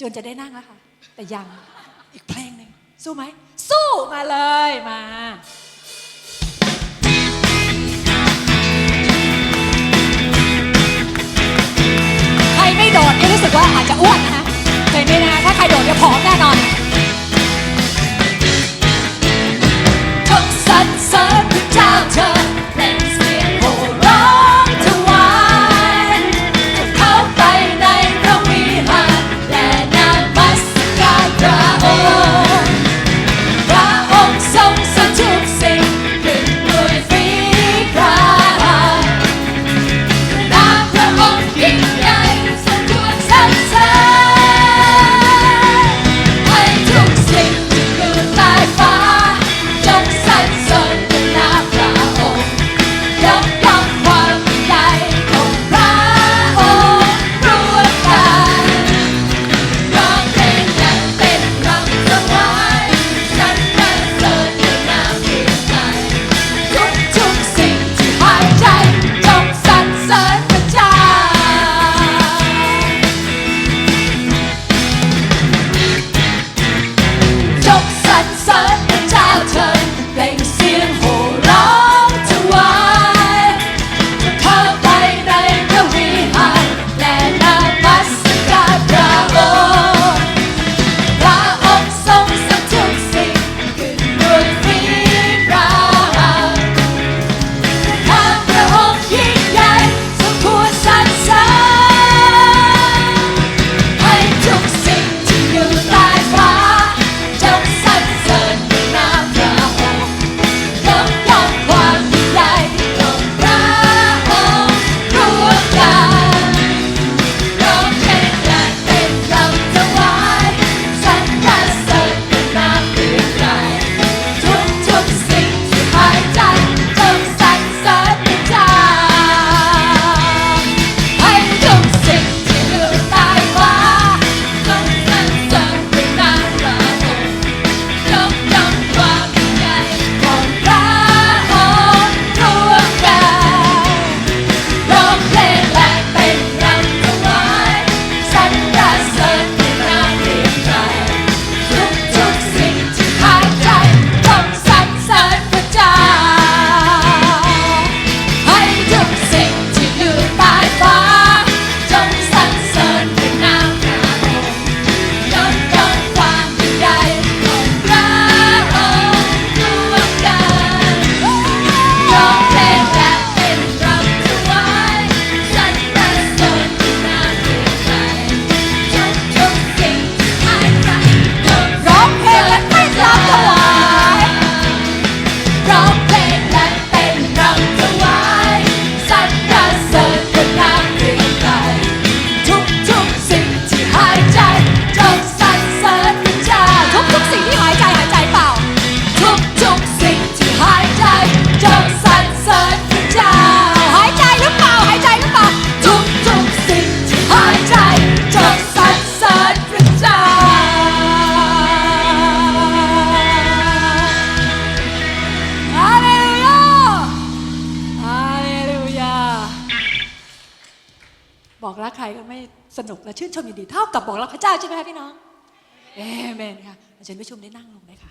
จนจะได้นั่งแล้วค่ะ แต่ยังอีกเพลงหนึ่งสู้ไหม สู้มาเลยมา รักใครก็ไม่สนุกและชื่นชมยินดีเท่ากับบอกรักพระเจ้าใช่ไหมคะพี่น้องเอเมนค่ะอาจารย์ผู้ชมได้นั่งลงได้ค่ะ